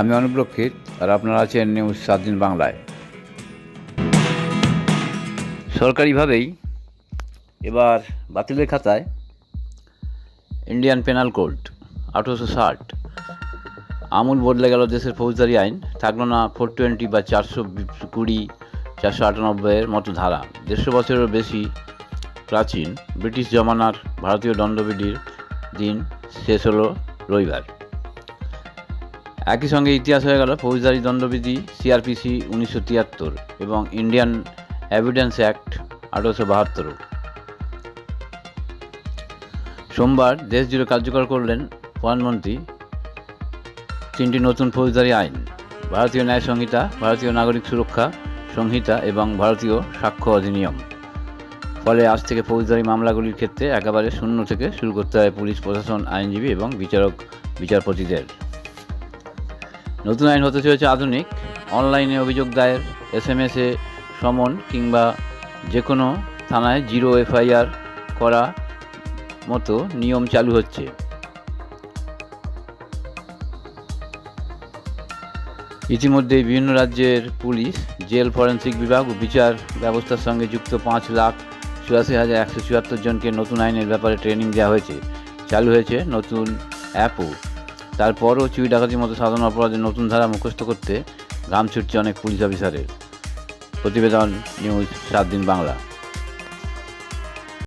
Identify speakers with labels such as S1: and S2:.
S1: আমি অনুপ্রক্ষিত আর আপনারা আছেন নিউজ সাত দিন বাংলায়। সরকারিভাবেই এবার বাতিলের খাতায় ইন্ডিয়ান পেনাল কোড আঠেরোশো ষাট। আমূল বদলে গেল দেশের ফৌজদারি আইন। থাকল না ফোর টোয়েন্টি বা চারশো কুড়ি, চারশো আটানব্বইয়ের মতো ধারা। দেড়শো বছরেরও বেশি প্রাচীন ব্রিটিশ জমানার ভারতীয় দণ্ডবিধির দিন শেষ হলো রবিবার। একই সঙ্গে ইতিহাস হয়ে গেল ফৌজদারি দণ্ডবিধি সিআরপিসি উনিশশো তিয়াত্তর এবং ইন্ডিয়ান এভিডেন্স অ্যাক্ট আঠারোশো বাহাত্তর সোমবার দেশ জুড়ে কার্যকর করলেন প্রধানমন্ত্রী তিনটি নতুন ফৌজদারি আইন, ভারতীয় ন্যায় সংহিতা, ভারতীয় নাগরিক সুরক্ষা সংহিতা এবং ভারতীয় সাক্ষ্য অধিনিয়ম। ফলে আজ থেকে ফৌজদারি মামলাগুলির ক্ষেত্রে একেবারে শূন্য থেকে শুরু করতে হয় পুলিশ, প্রশাসন, আইনজীবী এবং বিচারক, বিচারপতিদের। নতুন আইন হতে চলেছে আধুনিক। অনলাইনে অভিযোগ দায়ের এস এম এসে সমন কিংবা যে কোনো থানায় জিরো এফআইআর করা মতো নিয়ম চালু হচ্ছে। ইতিমধ্যেই বিভিন্ন রাজ্যের পুলিশ, জেল, ফরেন্সিক বিভাগ ও বিচার ব্যবস্থার সঙ্গে যুক্ত পাঁচ লাখ চুরাশি হাজার একশো চুয়াত্তর জনকে নতুন আইনের ব্যাপারে ট্রেনিং দেওয়া হয়েছে। চালু হয়েছে নতুন অ্যাপও। তারপরও চুরি ডাকাতির মতো সাধারণ অপরাধের নতুন ধারা মুখস্থ করতে ঘাম ছুটছে অনেক পুলিশ অফিসারের। প্রতিবেদন নিউজ সাত দিন বাংলা।